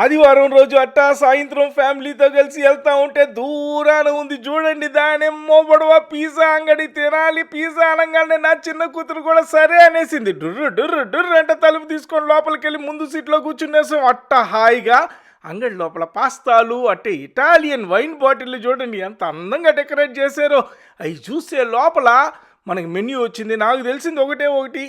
ఆదివారం రోజు అట్టా సాయంత్రం ఫ్యామిలీతో కలిసి వెళ్తా ఉంటే దూరాన ఉంది. చూడండి దానేమో పొడవ పిజ్జా అంగడి తినాలి పిజ్జా అనగానే నా చిన్న కూతురు కూడా సరే అనేసింది. డుర్రు డుర్రు డుర్రు అంటే తలుపు తీసుకొని లోపలికి వెళ్ళి ముందు సీట్లో కూర్చునేసాం అట్ట హాయిగా అంగడి లోపల పాస్తాలు అట్టే ఇటాలియన్ వైన్ బాటిల్ చూడండి ఎంత అందంగా డెకరేట్ చేశారో. అవి చూసే లోపల మనకి మెన్యూ వచ్చింది. నాకు తెలిసింది ఒకటే ఒకటి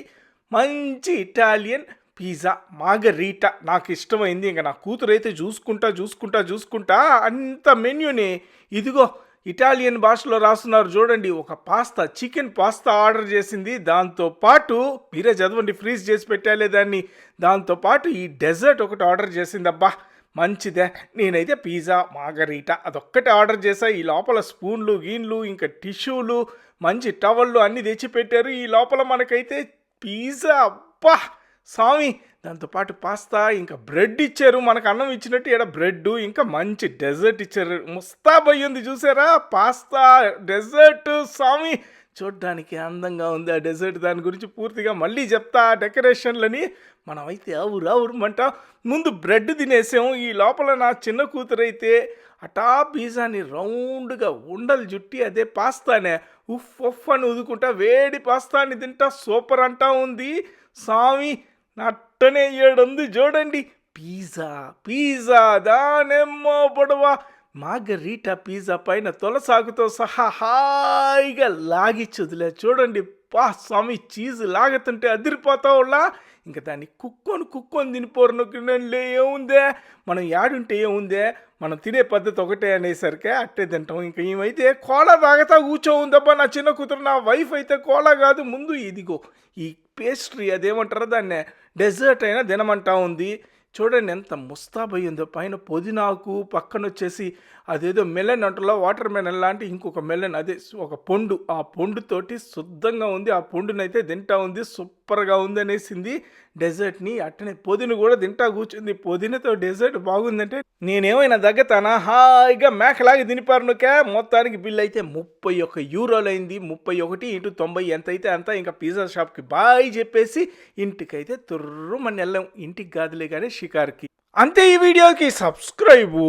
మంచి ఇటాలియన్ పిజ్జా మాగరీటా నాకు ఇష్టమైంది. ఇంకా నా కూతురు అయితే చూసుకుంటా చూసుకుంటా చూసుకుంటా అంత మెన్యూని. ఇదిగో ఇటాలియన్ భాషలో రాస్తున్నారు చూడండి. ఒక పాస్తా చికెన్ పాస్తా ఆర్డర్ చేసింది. దాంతో పాటు మీరే చదవండి ఫ్రీజ్ చేసి పెట్టాలే దాన్ని. దాంతో పాటు ఈ డెజర్ట్ ఒకటి ఆర్డర్ చేసింది అబ్బా మంచిదే. నేనైతే పిజ్జా మాగరీటా అదొక్కటి ఆర్డర్ చేసా ఈ లోపల స్పూన్లు గీన్లు ఇంకా టిష్యూలు మంచి టవళ్ళు అన్నీ తెచ్చి పెట్టారు ఈ లోపల మనకైతే పిజ్జా అబ్బా! స్వామి దాంతోపాటు పాస్తా ఇంకా బ్రెడ్ ఇచ్చారు. మనకు అన్నం ఇచ్చినట్టు ఇక్కడ బ్రెడ్ ఇంకా మంచి డెజర్ట్ ఇచ్చారు. ముస్తాబయ్యింది చూసారా? Pasta dessert. స్వామి చూడ్డానికి అందంగా ఉంది ఆ డెజర్ట్. దాని గురించి పూర్తిగా మళ్ళీ చెప్తా డెకరేషన్లని. మనమైతే అవురు అవురమంట ముందు బ్రెడ్ తినేసాం. ఈ లోపల నా చిన్న కూతురైతే అటా పిజ్జాని రౌండ్గా ఉండలు జుట్టి అదే పాస్తానే ఉఫ్ ఉఫ్ అని ఉదుకుంటా వేడి పాస్తాని తింటా సూపర్ అంటా ఉంది. స్వామి నట్టనే ఏడుంది చూడండి. పిజ్జా పిజ్జా దానెమ్మో పొడవ. మాగరీటా పిజ్జా పైన తొలసాకుతో సహా హాయిగా లాగిచ్చుదిలే చూడండి పా స్వామి చీజ్ లాగుతుంటే అదిరిపోతావులా. ఇంకా దాన్ని కుక్కొని కుక్కొని తినిపోరు నొక్కినంలే ఏముందే? మనం యాడుంటే ఏముందే? మనం తినే పద్ధతి ఒకటే అనేసరికి అట్టే తింటాం. ఇంకా ఏమైతే కోలా తాగతా కూర్చో ఉందబ్బా నా చిన్న కూతురు నా వైఫ్ అయితే కోలా కాదు. ముందు ఇదిగో ఈ పేస్ట్రీ అదేమంటారో దాన్ని డెజర్ట్ అయినా తినమంటా ఉంది. చూడండి ఎంత ముస్తాబై ఉందో పైన పుదీనాకు పక్కన వచ్చేసి అదేదో మెలన్ అంటలో వాటర్ మెలన్ లాంటి ఇంకొక మెలన్ అదే ఒక పండు. ఆ పండుతోటి శుద్ధంగా ఉంది. ఆ పండునైతే తింటా ఉంది. సూపర్గా ఉందనేసింది డెజర్ట్ని. అట్టనే పొదిన కూడా తింటా కూర్చుంది. పొదినతో డెజర్ట్ బాగుందంటే నేనేమైనా దగ్గతానా? హాయిగా మేకలాగా తినిపారు నుకే మొత్తానికి బిల్ అయితే ముప్పై ఒక్క యూరోలు అయింది ముప్పై ఒకటి ఇటు తొంభై ఎంత అయితే అంత ఇంకా పిజ్జా షాప్కి బాయ్ చెప్పేసి ఇంటికైతే తుర్రుమని వెళ్ళాం. ఇంటికి కాదులే కానీ షికార్కి. అంతే ఈ వీడియోకి. సబ్స్క్రైబు.